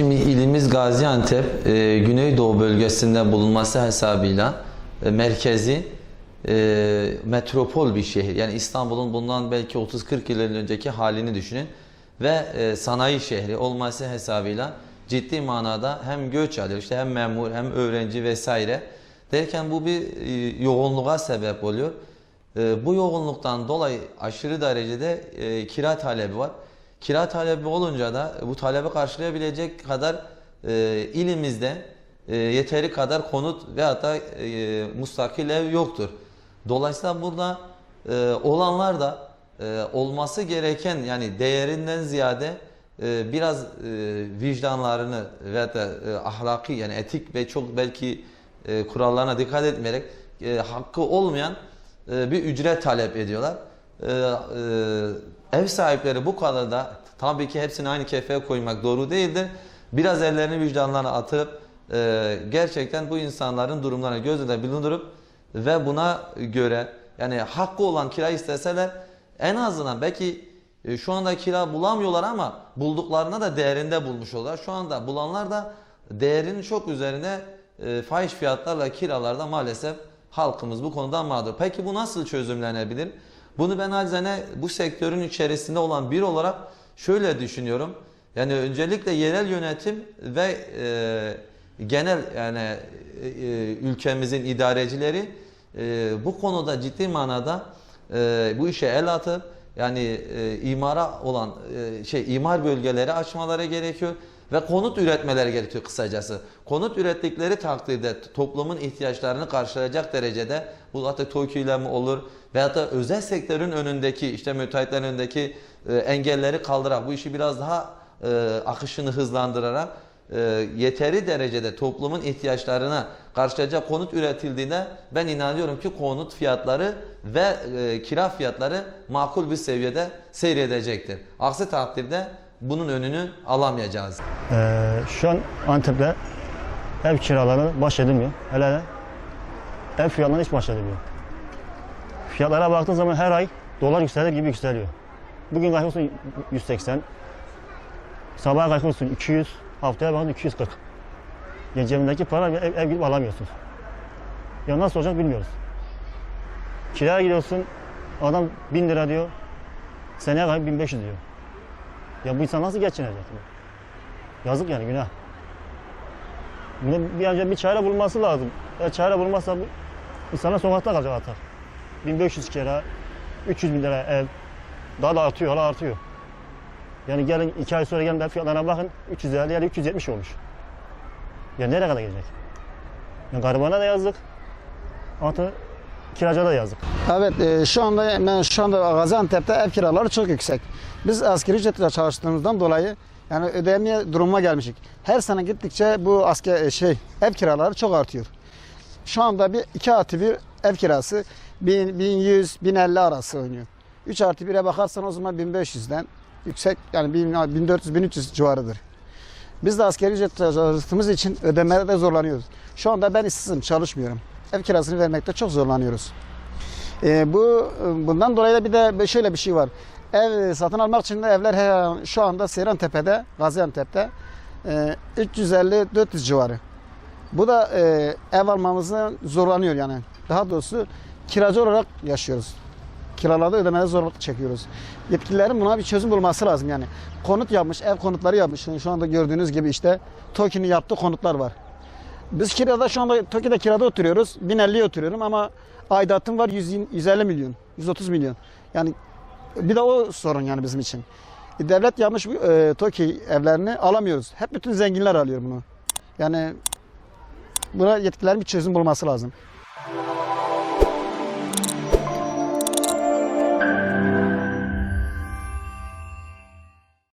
Şimdi ilimiz Gaziantep, e, Güneydoğu bölgesinde bulunması hesabıyla e, merkezi e, metropol bir şehir. Yani İstanbul'un bundan belki 30-40 yıl önceki halini düşünün. Ve e, sanayi şehri olması hesabıyla ciddi manada hem göç alıyor, işte hem memur hem öğrenci vesaire. Derken bu bir e, yoğunluğa sebep oluyor. E, bu yoğunluktan dolayı aşırı derecede e, kira talebi var. Kira talebi olunca da bu talebi karşılayabilecek kadar e, ilimizde e, yeteri kadar konut veyahut da e, mustakil ev yoktur. Dolayısıyla burada e, olanlar da e, olması gereken yani değerinden ziyade e, biraz e, vicdanlarını veyahut da e, ahlaki yani etik ve çok belki e, kurallarına dikkat etmeyerek e, hakkı olmayan e, bir ücret talep ediyorlar. E, e, ev sahipleri bu konuda tabii ki hepsini aynı kefeye koymak doğru değildir. Biraz ellerini vicdanlarına atıp e, gerçekten bu insanların durumlarını göz önünde bulundurup ve buna göre yani hakkı olan kira isteseler en azından belki e, şu anda kira bulamıyorlar ama bulduklarına da değerinde bulmuş oluyorlar. Şu anda bulanlar da değerinin çok üzerine e, fahiş fiyatlarla kiralarda maalesef halkımız bu konudan mağdur. Peki bu nasıl çözümlenebilir? Bunu ben acizane bu sektörün içerisinde olan bir olarak şöyle düşünüyorum. Yani öncelikle yerel yönetim ve e, genel yani e, e, ülkemizin idarecileri e, bu konuda ciddi manada e, bu işe el atıp yani e, imara olan e, şey imar bölgeleri açmaları gerekiyor ve konut üretmeleri gerekiyor kısacası. Konut ürettikleri takdirde toplumun ihtiyaçlarını karşılayacak derecede bu hatta TOKİ ile mi olur veyahut da özel sektörün önündeki işte müteahhitlerin önündeki e, engelleri kaldırarak bu işi biraz daha e, akışını hızlandırarak e, yeteri derecede toplumun ihtiyaçlarına karşılayacak konut üretildiğinde ben inanıyorum ki konut fiyatları ve e, kira fiyatları makul bir seviyede seyredecektir. Aksi takdirde bunun önünü alamayacağız. Ee, şu an Antep'te ev kiralarına baş edilmiyor. Hele ev fiyatlarına hiç baş edilmiyor. Fiyatlara baktığın zaman her ay dolar yükselir gibi yükseliyor. Bugün kalkıyorsun 180, sabaha kalkıyorsun 200, haftaya bakın 240. Yani cebindeki para ev, ev gidip alamıyorsun. Ya nasıl olacak bilmiyoruz. Kiraya gidiyorsun, adam 1000 lira diyor, seneye kadar 1500 diyor. Ya bu insan nasıl geçinecek? Yazık yani günah. Buna bir önce bir çare bulması lazım. Eğer çare bulmazsa bu insana sokakta kalacak atar. 1500 kira, 300 bin lira ev. Daha da artıyor, hala artıyor. Yani gelin iki ay sonra gelin fiyatlarına bakın 350 ya da 370 olmuş. Ya nereye kadar gidecek? Ya garibana da yazdık. Altı kiracıya da yazdık. Evet e, şu anda ben şu anda Gaziantep'te ev kiraları çok yüksek. Biz asgari ücretle çalıştığımızdan dolayı yani ödemeye duruma gelmişik. Her sene gittikçe bu asker e, şey ev kiraları çok artıyor. Şu anda bir 2 artı bir ev kirası 1000, 1100 1050 arası oynuyor. 3 artı 1'e bakarsan o zaman 1500'den yüksek yani 1400 1300 civarıdır. Biz de asgari ücretle çalıştığımız için ödemelerde zorlanıyoruz. Şu anda ben işsizim, çalışmıyorum. Ev kirasını vermekte çok zorlanıyoruz. E, bu bundan dolayı da bir de şöyle bir şey var. Ev satın almak için de evler şu anda Seyrantepe'de, Gaziantep'te e, 350-400 civarı. Bu da e, ev almamızı zorlanıyor yani. Daha doğrusu kiracı olarak yaşıyoruz. Kiralarda ödemede zorluk çekiyoruz. Yetkililerin buna bir çözüm bulması lazım yani. Konut yapmış, ev konutları yapmış. Şu anda gördüğünüz gibi işte TOKİ'nin yaptığı konutlar var. Biz kirada şu anda Tokyo'da kirada oturuyoruz. 1050'ye oturuyorum ama aidatım var 100, 150 milyon, 130 milyon. Yani bir de o sorun yani bizim için. E, Devlet yapmış e, TOKİ evlerini alamıyoruz. Hep bütün zenginler alıyor bunu. Yani buna yetkililerin bir çözüm bulması lazım.